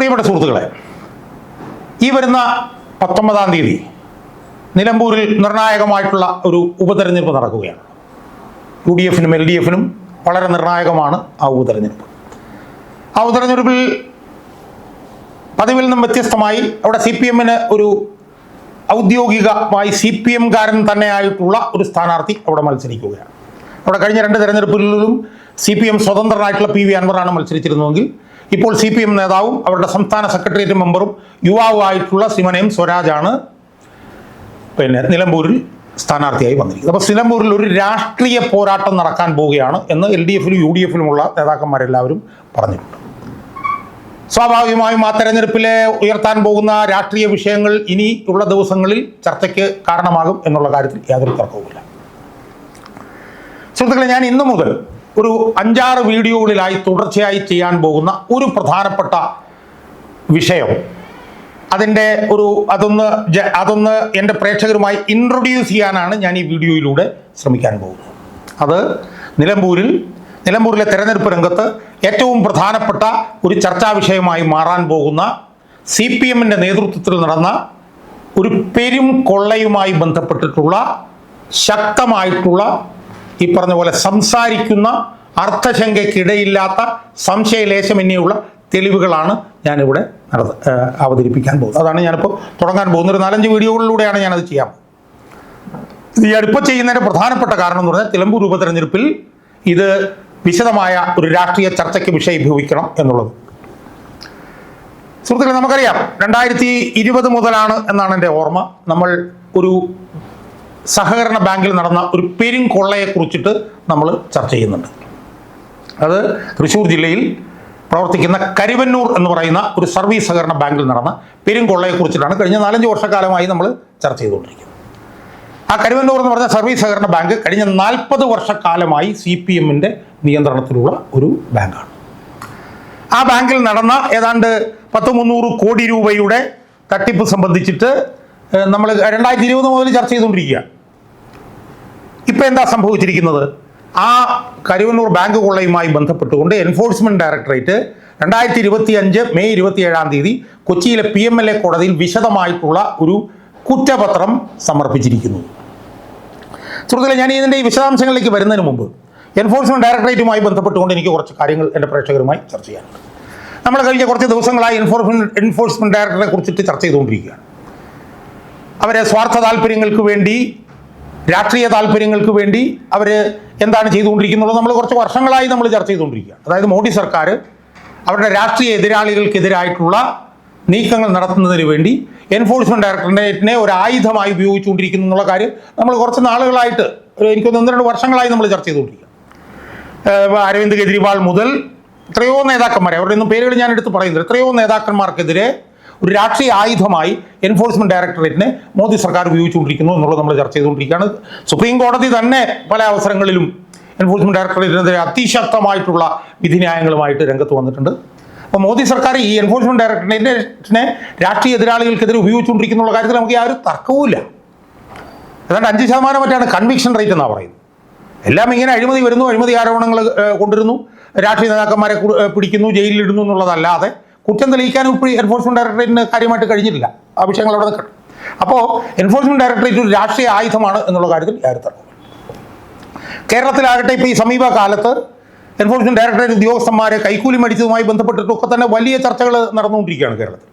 പ്രിയപ്പെട്ട സുഹൃത്തുക്കളെ ഈ വരുന്ന പത്തൊമ്പതാം തീയതി നിലമ്പൂരിൽ നിർണായകമായിട്ടുള്ള ഒരു ഉപതെരഞ്ഞെടുപ്പ് നടക്കുകയാണ്. യു ഡി എഫിനും എൽ ഡി എഫിനും വളരെ നിർണായകമാണ് ആ ഉപതെരഞ്ഞെടുപ്പ്. ആ ഉപതെരഞ്ഞെടുപ്പിൽ പതിവിൽ നിന്നും വ്യത്യസ്തമായി അവിടെ സി പി എമ്മിന് ഒരു ഔദ്യോഗികമായി സി പി എംകാരൻ തന്നെയായിട്ടുള്ള ഒരു സ്ഥാനാർത്ഥി അവിടെ മത്സരിക്കുകയാണ്. അവിടെ കഴിഞ്ഞ രണ്ട് തെരഞ്ഞെടുപ്പുകളിലും സി പി എം സ്വതന്ത്രനായിട്ടുള്ള പി വി അൻവറാണ് മത്സരിച്ചിരുന്നതെങ്കിൽ ഇപ്പോൾ സി പി എം നേതാവും അവരുടെ സംസ്ഥാന സെക്രട്ടേറിയറ്റ് മെമ്പറും യുവാവുമായിട്ടുള്ള എം സ്വരാജാണ് പിന്നെ നിലമ്പൂരിൽ സ്ഥാനാർത്ഥിയായി വന്നിരിക്കുന്നത്. അപ്പോൾ നിലമ്പൂരിൽ ഒരു രാഷ്ട്രീയ പോരാട്ടം നടക്കാൻ പോവുകയാണ് എന്ന് എൽ ഡി എഫിലും യു ഡി എഫിലുമുള്ള നേതാക്കന്മാരെല്ലാവരും പറഞ്ഞിട്ടുണ്ട്. സ്വാഭാവികമായും ആ തെരഞ്ഞെടുപ്പിലെ ഉയർത്താൻ പോകുന്ന രാഷ്ട്രീയ വിഷയങ്ങൾ ഇനി ഉള്ള ദിവസങ്ങളിൽ ചർച്ചയ്ക്ക് കാരണമാകും എന്നുള്ള കാര്യത്തിൽ യാതൊരു തർക്കവുമില്ല. സുഹൃത്തുക്കളെ ഞാൻ ഇന്നു മുതൽ ഒരു അഞ്ചാറ് വീഡിയോകളിലായി തുടർച്ചയായി ചെയ്യാൻ പോകുന്ന ഒരു പ്രധാനപ്പെട്ട വിഷയം. അതിന്റെ ഒരു അതൊന്ന് അതൊന്ന് എന്റെ പ്രേക്ഷകരുമായി ഇൻട്രൊഡ്യൂസ് ചെയ്യാനാണ് ഞാൻ ഈ വീഡിയോയിലൂടെ ശ്രമിക്കാൻ പോകുന്നത്. അത് നിലമ്പൂരിൽ നിലമ്പൂരിലെ തെരഞ്ഞെടുപ്പ് രംഗത്ത് ഏറ്റവും പ്രധാനപ്പെട്ട ഒരു ചർച്ചാ വിഷയമായി മാറാൻ പോകുന്ന സി പി എമ്മിന്റെ നേതൃത്വത്തിൽ നടന്ന ഒരു പെരും കൊള്ളയുമായി ബന്ധപ്പെട്ടിട്ടുള്ള ശക്തമായിട്ടുള്ള ഈ പറഞ്ഞ പോലെ സംസാരിക്കുന്ന അർത്ഥശങ്കയ്ക്കിടയില്ലാത്ത സംശയലേശമന്യുള്ള തെളിവുകളാണ് ഞാനിവിടെ നട അവതരിപ്പിക്കാൻ പോകുന്നത്. അതാണ് ഞാനിപ്പോൾ തുടങ്ങാൻ പോകുന്ന ഒരു നാലഞ്ച് വീഡിയോകളിലൂടെയാണ് ഞാനത് ചെയ്യാൻ പോകുന്നത്. ഈ അടുപ്പം ചെയ്യുന്നതിന്റെ പ്രധാനപ്പെട്ട കാരണം എന്ന് പറഞ്ഞാൽ തിലമ്പൂർ ഉപതെരഞ്ഞെടുപ്പിൽ ഇത് വിശദമായ ഒരു രാഷ്ട്രീയ ചർച്ചയ്ക്ക് വിഷയീഭവിക്കണം എന്നുള്ളത്. സുഹൃത്തുക്കളെ നമുക്കറിയാം രണ്ടായിരത്തി ഇരുപത് മുതലാണ് എന്നാണ് എന്റെ ഓർമ്മ. നമ്മൾ ഒരു സഹകരണ ബാങ്കിൽ നടന്ന ഒരു പെരും കുറിച്ചിട്ട് നമ്മൾ ചർച്ച ചെയ്യുന്നുണ്ട്. അത് തൃശ്ശൂർ ജില്ലയിൽ പ്രവർത്തിക്കുന്ന കരുവന്നൂർ എന്ന് പറയുന്ന ഒരു സർവീസ് സഹകരണ ബാങ്കിൽ നടന്ന പെരും കുറിച്ചിട്ടാണ് കഴിഞ്ഞ നാലഞ്ച് വർഷക്കാലമായി നമ്മൾ ചർച്ച ചെയ്തുകൊണ്ടിരിക്കുന്നത്. ആ കരുവന്നൂർ എന്ന് പറഞ്ഞ സർവീസ് സഹകരണ ബാങ്ക് കഴിഞ്ഞ നാൽപ്പത് വർഷക്കാലമായി സി പി എമ്മിന്റെ നിയന്ത്രണത്തിലുള്ള ഒരു ബാങ്കാണ്. ആ ബാങ്കിൽ നടന്ന ഏതാണ്ട് പത്ത് മുന്നൂറ് കോടി രൂപയുടെ തട്ടിപ്പ് സംബന്ധിച്ചിട്ട് നമ്മൾ രണ്ടായിരത്തി ഇരുപത് മുതൽ ചർച്ച ചെയ്തുകൊണ്ടിരിക്കുക. ഇപ്പം എന്താ സംഭവിച്ചിരിക്കുന്നത്? ആ കരുവന്നൂർ ബാങ്ക് കൊള്ളയുമായി ബന്ധപ്പെട്ടുകൊണ്ട് എൻഫോഴ്സ്മെന്റ് ഡയറക്ടറേറ്റ് രണ്ടായിരത്തി ഇരുപത്തി അഞ്ച് മെയ് ഇരുപത്തിയേഴാം തീയതി കൊച്ചിയിലെ പി എം എൽ എ കോടതിയിൽ വിശദമായിട്ടുള്ള ഒരു കുറ്റപത്രം സമർപ്പിച്ചിരിക്കുന്നു. സുഹൃത്തുക്കളെ ഞാൻ ഇതിന്റെ ഈ വിശദാംശങ്ങളിലേക്ക് വരുന്നതിന് മുമ്പ് എൻഫോഴ്സ്മെന്റ് ഡയറക്ടറേറ്റുമായി ബന്ധപ്പെട്ടുകൊണ്ട് എനിക്ക് കുറച്ച് കാര്യങ്ങൾ എന്റെ പ്രേക്ഷകരുമായി ചർച്ച ചെയ്യാനുണ്ട്. നമ്മൾ കഴിഞ്ഞ കുറച്ച് ദിവസങ്ങളായി എൻഫോഴ്സ്മെന്റ് എൻഫോഴ്സ്മെന്റ് ഡയറക്ടറെ കുറിച്ചിട്ട് ചർച്ച ചെയ്തുകൊണ്ടിരിക്കുകയാണ്. അവരെ സ്വാർത്ഥ താല്പര്യങ്ങൾക്ക് വേണ്ടി രാഷ്ട്രീയ താല്പര്യങ്ങൾക്ക് വേണ്ടി അവർ എന്താണ് ചെയ്തുകൊണ്ടിരിക്കുന്നത്? നമ്മൾ കുറച്ച് വർഷങ്ങളായി നമ്മൾ ചർച്ച ചെയ്തുകൊണ്ടിരിക്കുകയാണ്. അതായത് മോഡി സർക്കാർ അവരുടെ രാഷ്ട്രീയ എതിരാളികൾക്കെതിരായിട്ടുള്ള നീക്കങ്ങൾ നടത്തുന്നതിന് വേണ്ടി എൻഫോഴ്സ്മെന്റ് ഡയറക്ടറേറ്റിനെ ഒരു ആയുധമായി ഉപയോഗിച്ചുകൊണ്ടിരിക്കുന്നു എന്നുള്ള കാര്യം നമ്മൾ കുറച്ച് നാളുകളായിട്ട് എനിക്കൊന്ന് ഒന്ന് രണ്ട് വർഷങ്ങളായി നമ്മൾ ചർച്ച ചെയ്തുകൊണ്ടിരിക്കുക അരവിന്ദ് കെജ്രിവാൾ മുതൽ എത്രയോ നേതാക്കന്മാരെ അവരുടെ ഒന്നും പേരുകൾ ഞാൻ എടുത്ത് പറയുന്നില്ല എത്രയോ നേതാക്കന്മാർക്കെതിരെ ഒരു രാഷ്ട്രീയ ആയുധമായി എൻഫോഴ്സ്മെന്റ് ഡയറക്ടറേറ്റിനെ മോദി സർക്കാർ ഉപയോഗിച്ചുകൊണ്ടിരിക്കുന്നു എന്നുള്ളത് നമ്മൾ ചർച്ച ചെയ്തുകൊണ്ടിരിക്കുകയാണ്. സുപ്രീം കോടതി തന്നെ പല അവസരങ്ങളിലും എൻഫോഴ്സ്മെന്റ് ഡയറക്ടറേറ്റിനെതിരെ അതിശക്തമായിട്ടുള്ള വിധിന്യായങ്ങളുമായിട്ട് രംഗത്ത് വന്നിട്ടുണ്ട്. അപ്പോൾ മോദി സർക്കാർ ഈ എൻഫോഴ്സ്മെന്റ് ഡയറക്ടറേറ്റിനെ രാഷ്ട്രീയ എതിരാളികൾക്കെതിരെ ഉപയോഗിച്ചുകൊണ്ടിരിക്കുന്ന കാര്യത്തിൽ നമുക്ക് യാതൊരു തർക്കവുമില്ല ഏതാണ്ട് അഞ്ച് ശതമാനം മറ്റാണ് കൺവിക്ഷൻ റേറ്റ് എന്നാണ് പറയുന്നത്. എല്ലാം ഇങ്ങനെ അഴിമതി വരുന്നു അഴിമതി ആരോപണങ്ങൾ കൊണ്ടുവരുന്നു. രാഷ്ട്രീയ നേതാക്കന്മാരെ പിടിക്കുന്നു ജയിലിലിടുന്നു എന്നുള്ളതല്ലാതെ കുറ്റം തെളിയിക്കാനും ഇപ്പോൾ എൻഫോഴ്സ്മെന്റ് ഡയറക്ടറേറ്റിന് കാര്യമായിട്ട് കഴിഞ്ഞിട്ടില്ല. ആ വിഷയങ്ങൾ അവിടെ നിൽക്കട്ടെ. അപ്പോൾ എൻഫോഴ്സ്മെന്റ് ഡയറക്ടറേറ്റ് ഒരു രാഷ്ട്രീയ ആയുധമാണ് എന്നുള്ള കാര്യത്തിൽ തർക്കവും കേരളത്തിലാകട്ടെ ഇപ്പോൾ ഈ സമീപ കാലത്ത് എൻഫോഴ്സ്മെന്റ് ഡയറക്ടറേറ്റ് ഉദ്യോഗസ്ഥന്മാരെ കൈക്കൂലി മേടിച്ചതുമായി ബന്ധപ്പെട്ടിട്ടൊക്കെ തന്നെ വലിയ ചർച്ചകൾ നടന്നുകൊണ്ടിരിക്കുകയാണ് കേരളത്തിൽ.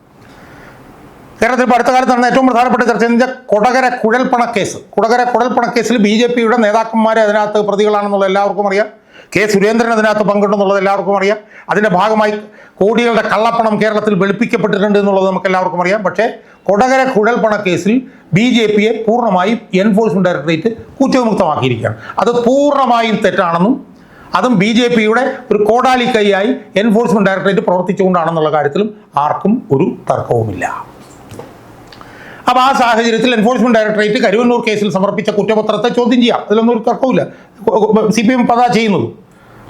കേരളത്തിൽ ഇപ്പോൾ അടുത്ത കാലത്ത് നടന്ന ഏറ്റവും പ്രധാനപ്പെട്ട ചർച്ച എന്ന് വെച്ചാൽ കൊടകര കുഴൽപ്പണക്കേസ് കൊടകര കുഴൽപ്പണക്കേസിൽ ബി ജെ പിയുടെ നേതാക്കന്മാരെ അതിനകത്ത് പ്രതികളാണെന്നുള്ള എല്ലാവർക്കും അറിയാം. കെ സുരേന്ദ്രൻ അതിനകത്ത് പങ്കിട്ടെന്നുള്ളത് എല്ലാവർക്കും അറിയാം. അതിന്റെ ഭാഗമായി കോടികളുടെ കള്ളപ്പണം കേരളത്തിൽ വെളുപ്പിക്കപ്പെട്ടിട്ടുണ്ട് എന്നുള്ളത് നമുക്ക് എല്ലാവർക്കും അറിയാം. പക്ഷേ കൊടകര കുഴൽപ്പണ കേസിൽ ബി ജെ പിയെ പൂർണമായും എൻഫോഴ്സ്മെന്റ് ഡയറക്ടറേറ്റ് കുറ്റവിമുക്തമാക്കിയിരിക്കുകയാണ്. അത് പൂർണമായും തെറ്റാണെന്നും അതും ബി ജെ പിയുടെ ഒരു കോടാലി കൈയായി എൻഫോഴ്സ്മെന്റ് ഡയറക്ടറേറ്റ് പ്രവർത്തിച്ചുകൊണ്ടാണെന്നുള്ള കാര്യത്തിലും ആർക്കും ഒരു തർക്കവുമില്ല. അപ്പോൾ ആ സാഹചര്യത്തിൽ എൻഫോഴ്സ്മെന്റ് ഡയറക്ടറേറ്റ് കരുവന്നൂർ കേസിൽ സമർപ്പിച്ച കുറ്റപത്രത്തെ ചോദ്യം ചെയ്യാം. അതിലൊന്നും ഒരു തർക്കമില്ല സി പി എം പതാ ചെയ്യുന്നത്.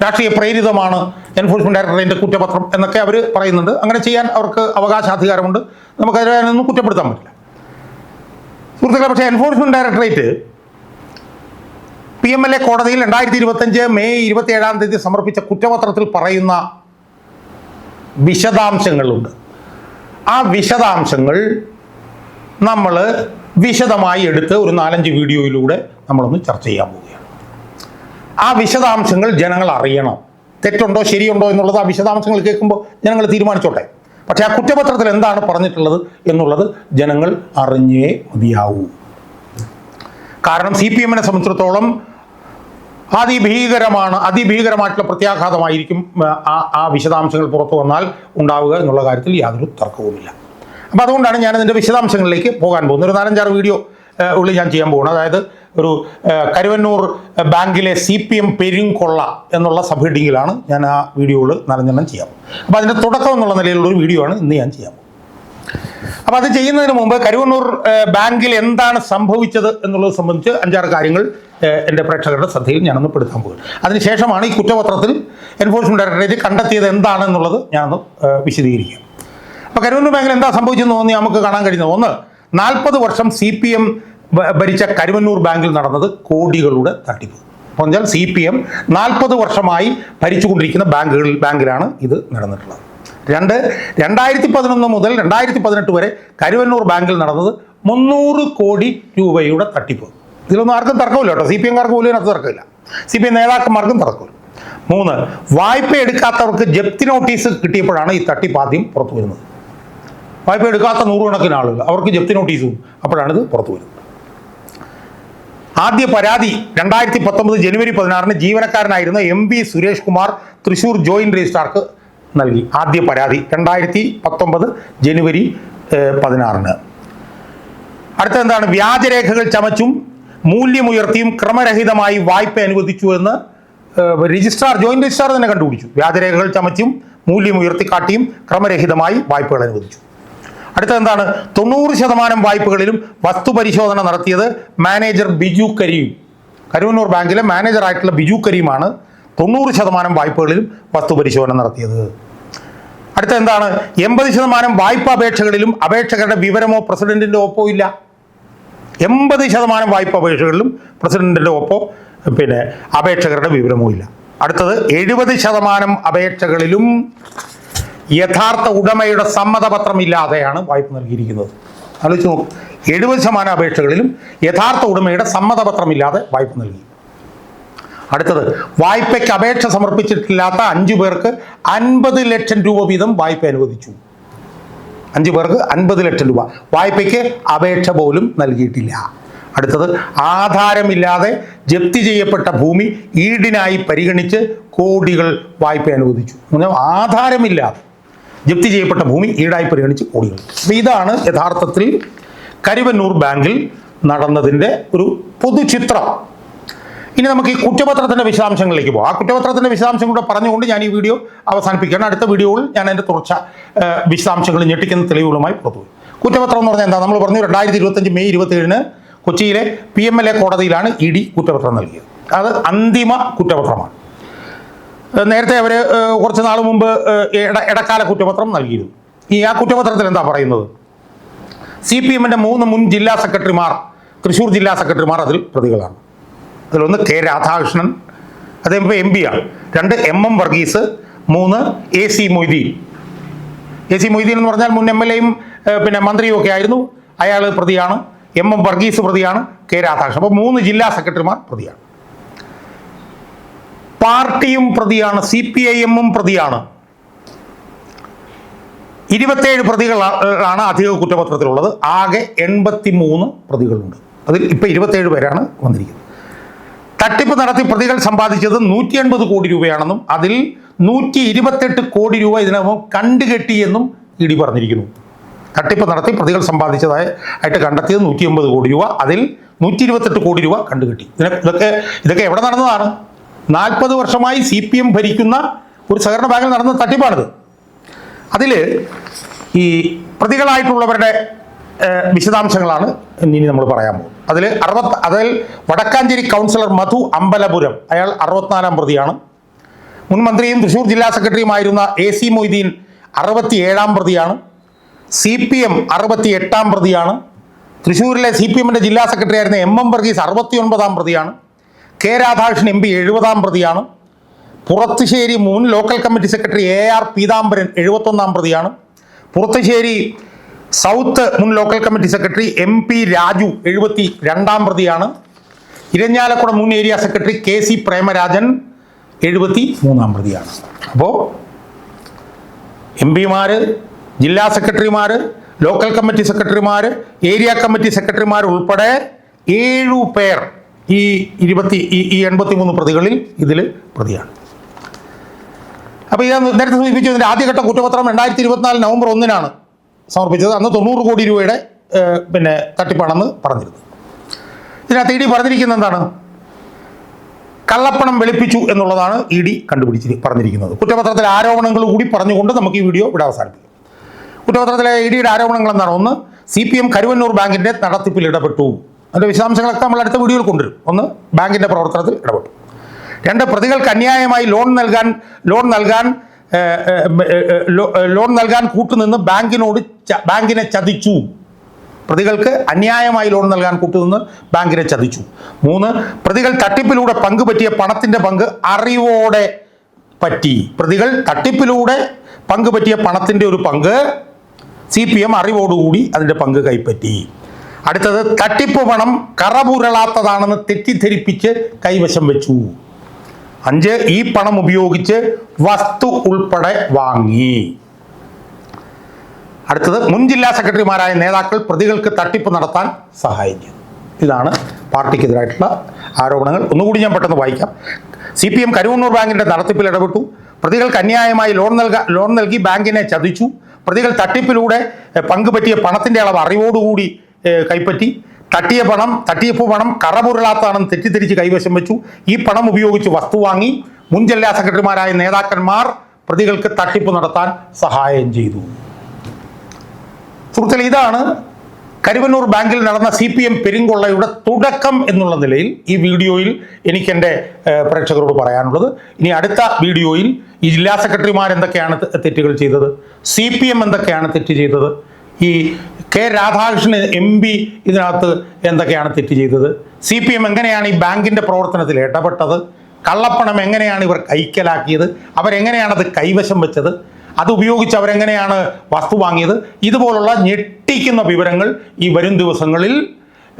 രാഷ്ട്രീയ പ്രേരിതമാണ് എൻഫോഴ്സ്മെന്റ് ഡയറക്ടറേറ്റ് കുറ്റപത്രം എന്നൊക്കെ അവർ പറയുന്നുണ്ട്. അങ്ങനെ ചെയ്യാൻ അവർക്ക് അവകാശാധികാരമുണ്ട്. നമുക്കതിനെ ഒന്നും കുറ്റപ്പെടുത്താൻ പറ്റില്ല. സുഹൃത്തുക്കളെ പക്ഷേ enforcement directorate P M L A കോടതിയിൽ രണ്ടായിരത്തി ഇരുപത്തഞ്ച് മെയ് ഇരുപത്തി ഏഴാം തീയതി സമർപ്പിച്ച കുറ്റപത്രത്തിൽ പറയുന്ന വിശദാംശങ്ങളുണ്ട്. ആ വിശദാംശങ്ങൾ നമ്മൾ വിശദമായി എടുത്ത് ഒരു നാലഞ്ച് വീഡിയോയിലൂടെ നമ്മളൊന്ന് ചർച്ച ചെയ്യാൻ പോവുകയാണ്. ആ വിശദാംശങ്ങൾ ജനങ്ങൾ അറിയണം. തെറ്റുണ്ടോ ശരിയുണ്ടോ എന്നുള്ളത് ആ വിശദാംശങ്ങൾ കേൾക്കുമ്പോൾ ജനങ്ങൾ തീരുമാനിച്ചോട്ടെ. പക്ഷേ ആ കുറ്റപത്രത്തിൽ എന്താണ് പറഞ്ഞിട്ടുള്ളത് എന്നുള്ളത് ജനങ്ങൾ അറിഞ്ഞേ മതിയാവൂ. കാരണം സി പി എമ്മിനെ സംബന്ധിച്ചിടത്തോളം അതിഭീകരമാണ് അതിഭീകരമായിട്ടുള്ള പ്രത്യാഘാതമായിരിക്കും ആ, ആ വിശദാംശങ്ങൾ പുറത്തു വന്നാൽ ഉണ്ടാവുക എന്നുള്ള കാര്യത്തിൽ യാതൊരു തർക്കവുമില്ല. അപ്പം അതുകൊണ്ടാണ് ഞാൻ ഇതിന്റെ വിശദാംശങ്ങളിലേക്ക് പോകാൻ പോകുന്നത്. ഒരു നാലഞ്ചാറ് വീഡിയോ ഉള്ളിൽ ഞാൻ ചെയ്യാൻ പോകുന്നത്. അതായത് ഒരു കരുവന്നൂർ ബാങ്കിലെ സി പി എം പെരിങ്കൊള്ള എന്നുള്ള സബ് ഹെഡിങ്ങിലാണ് ഞാൻ ആ വീഡിയോകൾ നാലഞ്ചെണ്ണം ചെയ്യാം അപ്പോൾ അതിന്റെ തുടക്കം എന്നുള്ള നിലയിലുള്ള ഒരു വീഡിയോ ആണ് ഇന്ന് ഞാൻ ചെയ്യാം അപ്പോൾ അത് ചെയ്യുന്നതിന് മുമ്പ് കരുവന്നൂർ ബാങ്കിൽ എന്താണ് സംഭവിച്ചത് എന്നുള്ളത് സംബന്ധിച്ച് അഞ്ചാറ് കാര്യങ്ങൾ എന്റെ പ്രേക്ഷകരുടെ ശ്രദ്ധയിൽ ഞാനൊന്ന് പെടുത്താൻ പോകും അതിനുശേഷമാണ് ഈ കുറ്റപത്രത്തിൽ എൻഫോഴ്സ്മെന്റ് ഡയറക്ടറേറ്റ് കണ്ടെത്തിയത് എന്താണെന്നുള്ളത് ഞാനൊന്ന് വിശദീകരിക്കാം. അപ്പോൾ കരുവന്നൂർ ബാങ്കിൽ എന്താ സംഭവിച്ചെന്ന് തോന്നി നമുക്ക് കാണാൻ കഴിയുന്നത്. ഒന്ന് നാൽപ്പത് വർഷം സി പി എം ഭരിച്ച കരുവന്നൂർ ബാങ്കിൽ നടന്നത് കോടികളുടെ തട്ടിപ്പ് എന്നാൽ സി പി എം നാൽപ്പത് വർഷമായി ഭരിച്ചുകൊണ്ടിരിക്കുന്ന ബാങ്കുകളിൽ ബാങ്കിലാണ് ഇത് നടന്നിട്ടുള്ളത്. രണ്ട് രണ്ടായിരത്തി പതിനൊന്ന് മുതൽ രണ്ടായിരത്തി പതിനെട്ട് വരെ കരുവന്നൂർ ബാങ്കിൽ നടന്നത് മുന്നൂറ് കോടി രൂപയുടെ തട്ടിപ്പ്. ഇതിലൊന്നും ആർക്കും തർക്കമില്ല കേട്ടോ. സി പി എംകാർക്ക് പോലും അതിനകത്ത് തർക്കമില്ല. സി പി എം നേതാക്കന്മാർക്കും തർക്കമില്ല. മൂന്ന് വായ്പ എടുക്കാത്തവർക്ക് ജപ്തി നോട്ടീസ് കിട്ടിയപ്പോഴാണ് ഈ തട്ടിപ്പ് ആദ്യം പുറത്തു വരുന്നത് വായ്പ എടുക്കാത്ത നൂറുകണക്കിന് ആളുകൾ. അവർക്ക് ജപ്തി നോട്ടീസും അപ്പോഴാണ് ഇത് പുറത്തു വരുന്നത്. ആദ്യ പരാതി രണ്ടായിരത്തി പത്തൊമ്പത് ജനുവരി പതിനാറിന് ജീവനക്കാരനായിരുന്ന M B Suresh Kumar Thrissur joint രജിസ്ട്രാർക്ക് നൽകി. ആദ്യ പരാതി രണ്ടായിരത്തി പത്തൊമ്പത് ജനുവരി പതിനാറിന്. അടുത്ത എന്താണ്? വ്യാജരേഖകൾ ചമച്ചും മൂല്യമുയർത്തിയും ക്രമരഹിതമായി വായ്പ അനുവദിച്ചു എന്ന് രജിസ്ട്രാർ ജോയിന്റ് രജിസ്ട്രാർ തന്നെ കണ്ടുപിടിച്ചു. വ്യാജരേഖകൾ ചമച്ചും മൂല്യമുയർത്തി കാട്ടിയും ക്രമരഹിതമായി വായ്പകൾ അനുവദിച്ചു. അടുത്ത എന്താണ് തൊണ്ണൂറ് ശതമാനം വായ്പകളിലും വസ്തു പരിശോധന നടത്തിയത് മാനേജർ ബിജു കരീം. കരുവന്നൂർ ബാങ്കിലെ മാനേജർ ആയിട്ടുള്ള ബിജു കരീമാണ് തൊണ്ണൂറ് ശതമാനം വായ്പകളിലും വസ്തു പരിശോധന നടത്തിയത്. അടുത്ത എന്താണ് എൺപത് ശതമാനം വായ്പാ അപേക്ഷകളിലും അപേക്ഷകരുടെ വിവരമോ പ്രസിഡന്റിന്റെ ഒപ്പോ ഇല്ല. എൺപത് ശതമാനം വായ്പാ അപേക്ഷകളിലും പ്രസിഡന്റിന്റെ ഒപ്പോ പിന്നെ അപേക്ഷകരുടെ വിവരമോ ഇല്ല. അടുത്തത് എഴുപത് ശതമാനം അപേക്ഷകളിലും യഥാർത്ഥ ഉടമയുടെ സമ്മതപത്രം ഇല്ലാതെയാണ് വായ്പ നൽകിയിരിക്കുന്നത്. ആലോചിച്ച് നോക്കും. എഴുപത് ശതമാനം അപേക്ഷകളിലും യഥാർത്ഥ ഉടമയുടെ സമ്മതപത്രം ഇല്ലാതെ വായ്പ നൽകി. അടുത്തത് വായ്പയ്ക്ക് അപേക്ഷ സമർപ്പിച്ചിട്ടില്ലാത്ത അഞ്ചു പേർക്ക് അൻപത് ലക്ഷം രൂപ വീതം വായ്പ അനുവദിച്ചു. അഞ്ചു പേർക്ക് അൻപത് ലക്ഷം രൂപ. വായ്പയ്ക്ക് അപേക്ഷ പോലും നൽകിയിട്ടില്ല. അടുത്തത് ആധാരമില്ലാതെ ജപ്തി ചെയ്യപ്പെട്ട ഭൂമി ഈടിനായി പരിഗണിച്ച് കോടികൾ വായ്പ അനുവദിച്ചു. ആധാരമില്ലാതെ ജപ്തി ചെയ്യപ്പെട്ട ഭൂമി ഈടായി പരിഗണിച്ച് ഓടി ഇതാണ് യഥാർത്ഥത്തിൽ കരുവന്നൂർ ബാങ്കിൽ നടന്നതിന്റെ ഒരു പൊതുചിത്രം. ഇനി നമുക്ക് ഈ കുറ്റപത്രത്തിന്റെ വിശദാംശങ്ങളിലേക്ക് പോകാം. ആ കുറ്റപത്രത്തിന്റെ വിശദാംശം കൂടെ പറഞ്ഞുകൊണ്ട് ഞാൻ ഈ വീഡിയോ അവസാനിപ്പിക്കുകയാണ്. അടുത്ത വീഡിയോയിൽ ഞാൻ അതിന്റെ തുടർച്ച വിശദാംശങ്ങൾ ഞെട്ടിക്കുന്ന തെളിവുകളുമായി പുറത്തുപോയി കുറ്റപത്രം എന്ന് പറഞ്ഞാൽ എന്താ? നമ്മൾ പറഞ്ഞു രണ്ടായിരത്തി ഇരുപത്തഞ്ച് മെയ് ഇരുപത്തേഴിന് കൊച്ചിയിലെ പി എം എൽ എ കോടതിയിലാണ് ഇ ഡി കുറ്റപത്രം നൽകിയത്. അത് അന്തിമ കുറ്റപത്രമാണ്. നേരത്തെ അവർ കുറച്ച് നാൾ മുമ്പ് ഇട ഇടക്കാല കുറ്റപത്രം നൽകിയിരുന്നു. ഈ ആ കുറ്റപത്രത്തിൽ എന്താ പറയുന്നത്? സി പി എമ്മിന്റെ മൂന്ന് മുൻ ജില്ലാ സെക്രട്ടറിമാർ തൃശ്ശൂർ ജില്ലാ സെക്രട്ടറിമാർ അതിൽ പ്രതികളാണ്. അതിലൊന്ന് കെ രാധാകൃഷ്ണൻ അദ്ദേഹം ഇപ്പോൾ എം ആണ്. രണ്ട് എം എം വർഗീസ് മൂന്ന് A C Moideen. A C Moideen എന്ന് പറഞ്ഞാൽ മുൻ എം എൽ എയും പിന്നെ മന്ത്രിയും ഒക്കെ ആയിരുന്നു. അയാൾ പ്രതിയാണ്. എം എം വർഗീസ് പ്രതിയാണ്. കെ രാധാകൃഷ്ണൻ. അപ്പോൾ മൂന്ന് ജില്ലാ സെക്രട്ടറിമാർ പ്രതിയാണ്. പാർട്ടിയും പ്രതിയാണ് സി പി ഐ എമ്മും പ്രതിയാണ്. ഇരുപത്തേഴ് പ്രതികളാണ് അധിക കുറ്റപത്രത്തിലുള്ളത്. ആകെ എൺപത്തി മൂന്ന് പ്രതികളുണ്ട്. അതിൽ ഇപ്പം ഇരുപത്തേഴ് പേരാണ് വന്നിരിക്കുന്നത്. തട്ടിപ്പ് നടത്തി പ്രതികൾ സമ്പാദിച്ചത് നൂറ്റി എൺപത് കോടി രൂപയാണെന്നും അതിൽ നൂറ്റി ഇരുപത്തെട്ട് കോടി രൂപ ഇതിനകം കണ്ടുകെട്ടിയെന്നും ഇ ഡി പറഞ്ഞിരിക്കുന്നു. തട്ടിപ്പ് നടത്തി പ്രതികൾ സമ്പാദിച്ചതായ ആയിട്ട് കണ്ടെത്തിയത് നൂറ്റി എൺപത് കോടി രൂപ. അതിൽ നൂറ്റി ഇരുപത്തെട്ട് കോടി രൂപ കണ്ടുകെട്ടി. ഇതിനെ ഇതൊക്കെ ഇതൊക്കെ എവിടെ നടന്നതാണ്? നാൽപ്പത് വർഷമായി സി പി എം ഭരിക്കുന്ന ഒരു സഹകരണ ബാങ്കിൽ നടന്ന തട്ടിപ്പാണിത്. അതിൽ ഈ പ്രതികളായിട്ടുള്ളവരുടെ വിശദാംശങ്ങളാണ് ഇനി നമ്മൾ പറയാൻ പോകുന്നത്. അതിൽ അറുപത്തി അതിൽ വടക്കാഞ്ചേരി കൗൺസിലർ മധു അമ്പലപുരം അയാൾ അറുപത്തിനാലാം പ്രതിയാണ്. മുൻ മന്ത്രിയും തൃശ്ശൂർ ജില്ലാ സെക്രട്ടറിയുമായിരുന്ന എ സി മൊയ്തീൻ അറുപത്തിയേഴാം പ്രതിയാണ്. സി പി എം അറുപത്തി എട്ടാം പ്രതിയാണ്. തൃശ്ശൂരിലെ സി പി എമ്മിന്റെ ജില്ലാ സെക്രട്ടറി ആയിരുന്ന എം എം വർഗീസ് അറുപത്തി ഒൻപതാം പ്രതിയാണ്. കെ രാധാകൃഷ്ണൻ എം പി എഴുപതാം പ്രതിയാണ്. പുറത്തുശ്ശേരി മുൻ local committee secretary A R Peethambaran എഴുപത്തൊന്നാം പ്രതിയാണ്. പുറത്തുശ്ശേരി സൗത്ത് മുൻ local committee secretary M P Raju എഴുപത്തി രണ്ടാം പ്രതിയാണ്. ഇരഞ്ഞാലക്കുട മുൻ area secretary K C Premarajan എഴുപത്തി മൂന്നാം പ്രതിയാണ് അപ്പോൾ എം പിമാർ ജില്ലാ സെക്രട്ടറിമാർ ലോക്കൽ കമ്മിറ്റി സെക്രട്ടറിമാർ ഏരിയ കമ്മിറ്റി സെക്രട്ടറിമാർ ഉൾപ്പെടെ ഏഴു പേർ ഈ ഇരുപത്തി ഈ എൺപത്തി മൂന്ന് പ്രതികളിൽ ഇതിൽ പ്രതിയാണ്. അപ്പോൾ ഇത് നേരത്തെ സൂചിപ്പിച്ചു ഇതിന്റെ ആദ്യഘട്ട കുറ്റപത്രം രണ്ടായിരത്തി ഇരുപത്തിനാല് നവംബർ ഒന്നിനാണ് സമർപ്പിച്ചത്. അന്ന് തൊണ്ണൂറ് കോടി രൂപയുടെ പിന്നെ തട്ടിപ്പാണെന്ന് പറഞ്ഞിരുന്നു. ഇതിനകത്ത് ഇ ഡി പറഞ്ഞിരിക്കുന്നത് എന്താണ്? കള്ളപ്പണം വെളുപ്പിച്ചു എന്നുള്ളതാണ് ഇ ഡി കണ്ടുപിടിച്ച് പറഞ്ഞിരിക്കുന്നത്. കുറ്റപത്രത്തിലെ ആരോപണങ്ങൾ കൂടി പറഞ്ഞുകൊണ്ട് നമുക്ക് ഈ വീഡിയോ ഇവിടെ അവസാനിപ്പിക്കും. കുറ്റപത്രത്തിലെ ഇ ഡിയുടെ ആരോപണങ്ങൾ എന്താണ്? ഒന്ന് സി പി എം കരുവന്നൂർ ബാങ്കിന്റെ നടത്തിപ്പിൽ ഇടപെട്ടു. അതിന്റെ വിശദാംശങ്ങളൊക്കെ നമ്മൾ അടുത്ത വീഡിയോയിൽ കൊണ്ടുവരും. ഒന്ന് ബാങ്കിന്റെ പ്രവർത്തനത്തിൽ ഇടപെട്ടു രണ്ട് പ്രതികൾക്ക് അന്യായമായി ലോൺ നൽകാൻ ലോൺ നൽകാൻ ലോൺ നൽകാൻ കൂട്ടുനിന്ന് ബാങ്കിനോട് ബാങ്കിനെ ചതിച്ചു. പ്രതികൾക്ക് അന്യായമായി ലോൺ നൽകാൻ കൂട്ടുനിന്ന് ബാങ്കിനെ ചതിച്ചു. മൂന്ന് പ്രതികൾ തട്ടിപ്പിലൂടെ പങ്ക് പറ്റിയ പണത്തിന്റെ പങ്ക് അറിവോടെ പറ്റി. പ്രതികൾ തട്ടിപ്പിലൂടെ പങ്ക് പറ്റിയ പണത്തിന്റെ ഒരു പങ്ക് സി പി എം അറിവോടുകൂടി അതിന്റെ പങ്ക് കൈപ്പറ്റി. അടുത്തത് തട്ടിപ്പ് പണം കറപുരളാത്തതാണെന്ന് തെറ്റിദ്ധരിപ്പിച്ച് കൈവശം വെച്ചു. അഞ്ച് ഈ പണം ഉപയോഗിച്ച് വസ്തു ഉൾപ്പെടെ വാങ്ങി. അടുത്തത് മുൻ ജില്ലാ സെക്രട്ടറിമാരായ നേതാക്കൾ പ്രതികൾക്ക് തട്ടിപ്പ് നടത്താൻ സഹായിച്ചു ഇതാണ് പാർട്ടിക്കെതിരായിട്ടുള്ള ആരോപണങ്ങൾ. ഒന്നുകൂടി ഞാൻ പെട്ടെന്ന് വായിക്കാം. സി പി എം കരുവണ്ണൂർ ബാങ്കിന്റെ നടത്തിപ്പിൽ ഇടപെട്ടു. പ്രതികൾക്ക് അന്യായമായി ലോൺ നൽക ലോൺ നൽകി ബാങ്കിനെ ചതിച്ചു. പ്രതികൾ തട്ടിപ്പിലൂടെ പങ്കുപറ്റിയ പണത്തിന്റെ അളവ് അറിവോടുകൂടി കൈപ്പറ്റി. തട്ടിയ പണം തട്ടിയപ്പ് പണം കറപുരളാത്താണെന്ന് തെറ്റിദ്ധരിച്ച് കൈവശം വെച്ചു. ഈ പണം ഉപയോഗിച്ച് വസ്തു വാങ്ങി. മുൻ ജില്ലാ സെക്രട്ടറിമാരായ നേതാക്കന്മാർ പ്രതികൾക്ക് തട്ടിപ്പ് നടത്താൻ സഹായം ചെയ്തു. സുഹൃത്തുക്കളെ ഇതാണ് കരുവന്നൂർ ബാങ്കിൽ നടന്ന സി പി എം പെരുങ്കൊള്ളയുടെ തുടക്കം എന്നുള്ള നിലയിൽ ഈ വീഡിയോയിൽ എനിക്ക് എന്റെ പ്രേക്ഷകരോട് പറയാനുള്ളത്. ഇനി അടുത്ത വീഡിയോയിൽ ഈ ജില്ലാ സെക്രട്ടറിമാർ എന്തൊക്കെയാണ് തെറ്റുകൾ ചെയ്തത്? സി പി എം എന്തൊക്കെയാണ് തെറ്റ് ചെയ്തത്? ഈ കെ രാധാകൃഷ്ണൻ എം പി ഇതിനകത്ത് എന്തൊക്കെയാണ് തെറ്റ് ചെയ്തത്? സി പി എം എങ്ങനെയാണ് ഈ ബാങ്കിന്റെ പ്രവർത്തനത്തിൽ ഇടപെട്ടത്? കള്ളപ്പണം എങ്ങനെയാണ് ഇവർ കൈക്കലാക്കിയത്? അവരെങ്ങനെയാണ് അത് കൈവശം വെച്ചത്? അത് ഉപയോഗിച്ച് അവരെങ്ങനെയാണ് വസ്തു വാങ്ങിയത്? ഇതുപോലുള്ള ഞെട്ടിക്കുന്ന വിവരങ്ങൾ ഈ വരും ദിവസങ്ങളിൽ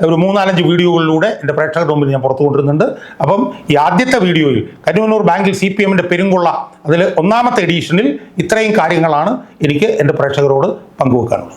ഒരു മൂന്നാലഞ്ച് വീഡിയോകളിലൂടെ എന്റെ പ്രേക്ഷകരുടെ മുമ്പിൽ ഞാൻ പുറത്തു കൊണ്ടിരുന്നുണ്ട് അപ്പം ഈ ആദ്യത്തെ വീഡിയോയിൽ കരുവന്നൂർ ബാങ്കിൽ സി പി എമ്മിന്റെ പെരുങ്കൊള്ള അതിൽ ഒന്നാമത്തെ എഡീഷനിൽ ഇത്രയും കാര്യങ്ങളാണ് എനിക്ക് എന്റെ പ്രേക്ഷകരോട് പങ്കുവെക്കാനുള്ളത്.